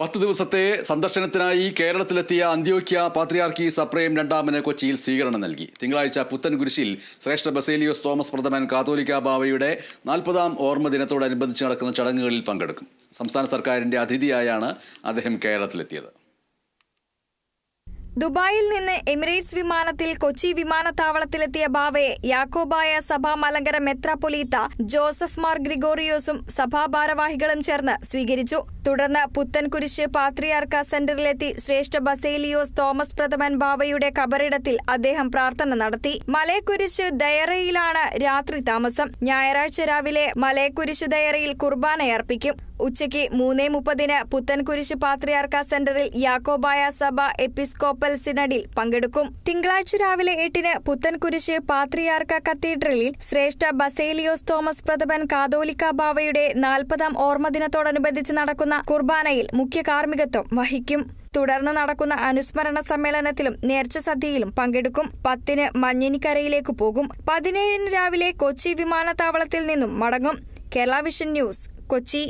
പത്ത് ദിവസത്തെ സന്ദർശനത്തിനായി കേരളത്തിലെത്തിയ അന്ത്യോക്യ പാത്രിയാർക്കി സപ്രേം രണ്ടാമന് കൊച്ചിയിൽ സ്വീകരണം നൽകി. തിങ്കളാഴ്ച പുത്തൻകുരിശിൽ ശ്രേഷ്ഠ ബസേലിയോസ് തോമസ് പ്രഥമൻ കാതോലിക്ക ബാവയുടെ നാൽപ്പതാം ഓർമ്മ ദിനത്തോടനുബന്ധിച്ച് നടക്കുന്ന ചടങ്ങുകളിൽ പങ്കെടുക്കും. സംസ്ഥാന സർക്കാരിന്റെ അതിഥിയായാണ് അദ്ദേഹം കേരളത്തിലെത്തിയത്. ദുബായിൽ നിന്ന് എമിറേറ്റ്സ് വിമാനത്തിൽ കൊച്ചി വിമാനത്താവളത്തിലെത്തിയ ബാവയെ യാക്കോബായ സഭാ മലങ്കര മെത്രാപൊലീത്ത ജോസഫ് മാർ ഗ്രിഗോറിയോസും സഭാ ഭാരവാഹികളും ചേർന്ന് സ്വീകരിച്ചു. തുടർന്ന് പുത്തൻകുരിശ് പാത്രിയാർക്ക സെന്ററിലെത്തി ശ്രേഷ്ഠ ബസേലിയോസ് തോമസ് പ്രഥമൻ ബാവയുടെ കബറിടത്തിൽ അദ്ദേഹം പ്രാർത്ഥന നടത്തി. മലയക്കുരിശ് ദയറയിലാണ് രാത്രി താമസം. ഞായറാഴ്ച രാവിലെ മലയക്കുരിശ് ദയറയിൽ കുർബാനയർപ്പിക്കും. ഉച്ചയ്ക്ക് മൂന്നേ മുപ്പതിന് പുത്തൻകുരിശ് പാത്രിയാർക്ക സെന്ററിൽ യാക്കോബായ സഭ എപ്പിസ്കോപ്പൽ സിനഡിൽ പങ്കെടുക്കും. തിങ്കളാഴ്ച രാവിലെ എട്ടിന് പുത്തൻകുരിശ് പാത്രിയാർക്ക കത്തീഡ്രലിൽ ശ്രേഷ്ഠ ബസേലിയോസ് തോമസ് പ്രഥമൻ കാതോലിക്ക ബാവയുടെ നാൽപ്പതാം ഓർമ്മദിനത്തോടനുബന്ധിച്ച് നടക്കുന്ന കുർബാനയിൽ മുഖ്യ കാർമ്മികത്വം വഹിക്കും. തുടർന്ന് നടക്കുന്ന അനുസ്മരണ സമ്മേളനത്തിലും നേർച്ച സദ്യയിലും പങ്കെടുക്കും. പത്തിന് മഞ്ഞിനിക്കരയിലേക്ക് പോകും. പതിനേഴിന് രാവിലെ കൊച്ചി വിമാനത്താവളത്തിൽ നിന്നും മടങ്ങും. Kerala vision news Kochi.